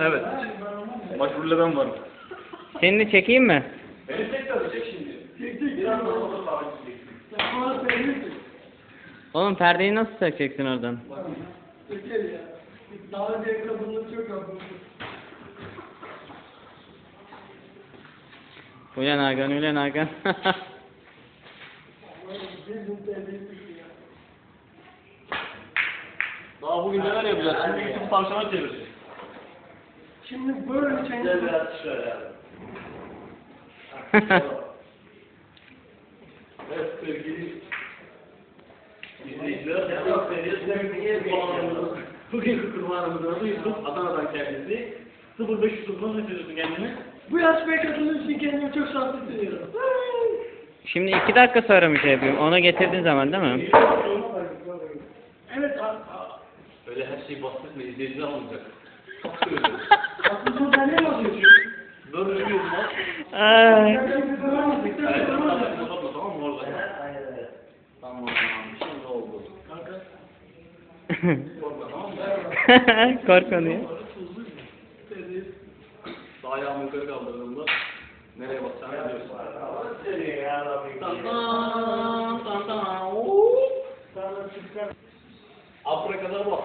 Evet. Başvuruda ben varım. Seni de çekeyim mi? Beni tek tabii çek şimdi. Biraz daha orada sağlık Oğlum perdeyi nasıl çekeceksin oradan? Daha önce ekranında çok yapmıştım. Ulan Hakan, ulan Hakan. Daha bugün neler yapacağız? Şimdi YouTube tavşana çevireceğiz. Şimdi böyle Gel şey... biraz şöyle. Evet sevgili izleyiciler, bugün kurbanımızın adı Yusuf, Adana'dan kendisi. 0530'dan ne söylüyorsun kendini? Bu yarışmaya katıldığınız için kendimi çok şanslı hissediyorum. Şimdi iki dakika sonra bir şey yapıyorum. Onu getirdiğin zaman değil mi? Evet, Öyle her şeyi bahsetme, izleyiciler alınacak. Aslında ben ne yazıyorum? Böyle ölüyorum lan. Ay. Tamam orada? Tamam, tamam. Şimdi oldu. Kanka. Korkma, tamam mı? Korkma diye. Sağ ayağımı yukarı kaldırdığımda nereye bakacağını biliyorsun. Tan tan tan tan. Afra kadar bak.